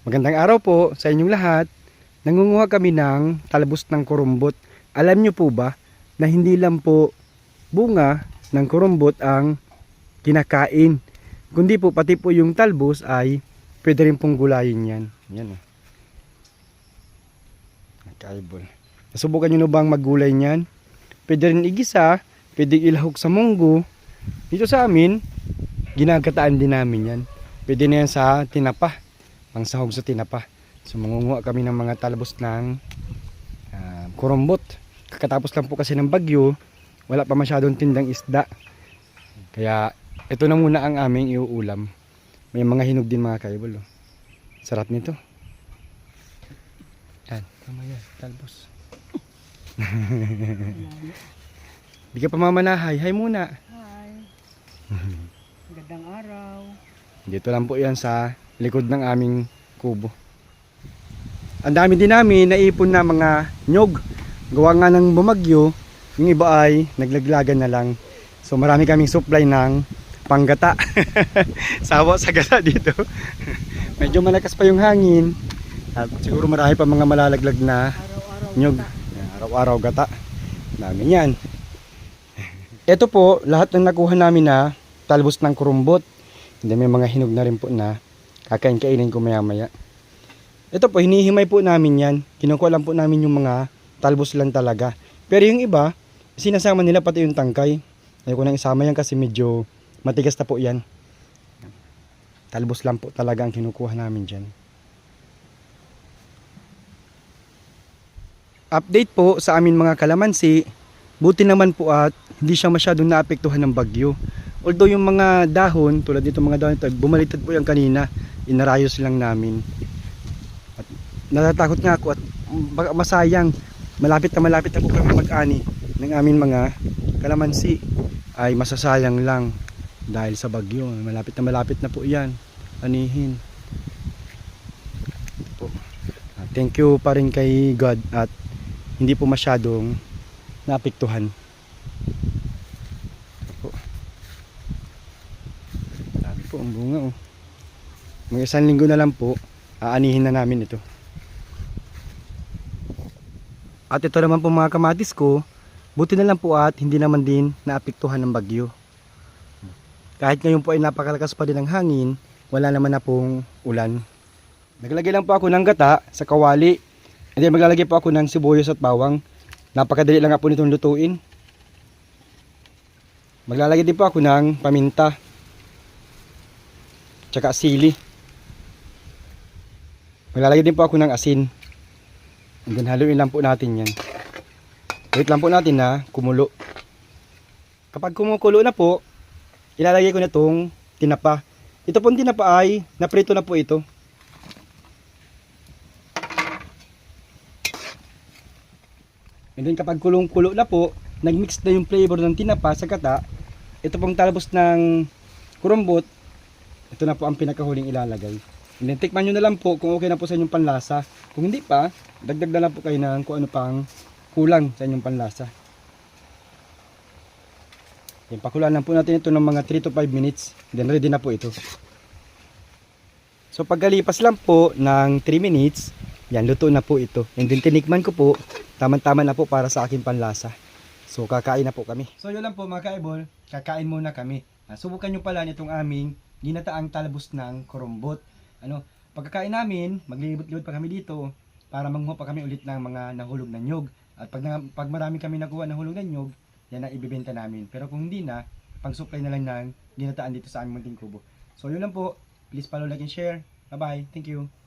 Magandang araw po sa inyong lahat. Nangunguha kami ng talbos ng kurumbot. Alam nyo po ba na hindi lang po bunga ng kurumbot ang kinakain. Kundi po pati po yung talbos ay pwede rin pong gulayin yan. Yan o. Nakaibol. Nasubukan nyo na bang maggulay niyan? Pwede rin igisa, pwede ilahok sa munggo. Dito sa amin, ginagataan din namin yan. Pwede na yan sa tinapa, pang sahog sa tinapa. So mangunguha kami ng mga talbos ng ah, kurumbot. Kakatapos lang po kasi ng bagyo, wala pa masyadong tindang isda. Kaya ito na muna ang aming iuulam. May mga hinog din mga kaibol. Oh. Sarap nito. Yan, tama yan, talbos. Di ka pa mamanahay, hay muna. Hi. Magandang araw. Dito lang po yan sa likod ng aming kubo. Ang dami din namin naipon na mga nyog. Gawa nga ng bumagyo, yung iba ay naglaglagan na lang. So marami kaming supply ng panggata. Sawa sa gata dito. Medyo malakas pa yung hangin. At siguro marami pa mga malalaglag na nyog. Araw-araw gata. Dami yan. Ito po, lahat ng nakuha namin na talbos ng kurumbot. Hindi may mga hinog na rin po na kakain-kainin ko maya-maya. Ito po, hinihimay po namin yan. Kinukuha lang po namin yung mga talbos lang talaga. Pero yung iba, sinasama nila pati yung tangkay. Ayoko nang isama yan kasi medyo matigas na po yan. Talbos lang po talaga ang kinukuha namin dyan. Update po sa amin mga kalamansi, buti naman po at hindi siya masyadong naapektuhan ng bagyo. Although yung mga dahon, tulad dito mga dahon, ito, bumalitad po yung kanina, inarayos lang namin. At natatakot nga ako at masayang, malapit na malapit na po kami mag-ani ng amin mga kalamansi ay masasayang lang dahil sa bagyo. Malapit na malapit na po yan, anihin. Po. Thank you pa rin kay God at hindi po masyadong naapektuhan. Ito po. Dami po ang bunga oh. Mga isang linggo na lang po, aanihin na namin ito. At ito naman po mga kamatis ko, buti na lang po at hindi naman din naapektuhan ng bagyo. Kahit ngayon po ay napakalakas pa din ng hangin, wala naman na pong ulan. Naglagay lang po ako ng gata sa kawali. And then maglalagay po ako ng sibuyas at bawang. Napakadali lang nga po nitong lutuin. Maglalagay din po ako ng paminta. Tsaka sili. Maglalagay din po ako ng asin. And then haluin lang po natin yan. Wait lang po natin na kumulo. Kapag kumukulo na po, ilalagay ko na itong tinapa. Ito pong tinapa ay naprito na po ito. And then kapag kulong-kulo na po, nagmix na yung flavor ng tinapa sa gata, ito pong talbos ng kurumbot, ito na po ang pinakahuling ilalagay. And then tikman nyo na lang po kung okay na po sa inyong panlasa. Kung hindi pa, dagdag na lang po kayo ng kung ano pang kulang sa inyong panlasa. Yan, pakulaan lang po natin ito ng mga 3 to 5 minutes. Then ready na po ito. So pagkalipas lang po ng 3 minutes, yan, luto na po ito. And then tinikman ko po, tamang-tama na po para sa aking panlasa. So kakain na po kami. So yun lang po mga kaibol, kakain muna kami. Subukan nyo pala nitong aming ginataang talbos ng kurumbot. Ano, pagkakain namin, maglilibot-libot pa kami dito para manguha pa kami ulit ng mga nahulog na nyog. At pag, na, pag marami kami nakuha ng hulog na nyog, yan ang ibibenta namin. Pero kung hindi na, pang supply na lang ng ginataan dito sa aming munting kubo. So yun lang po. Please follow, like, and share. Bye-bye. Thank you.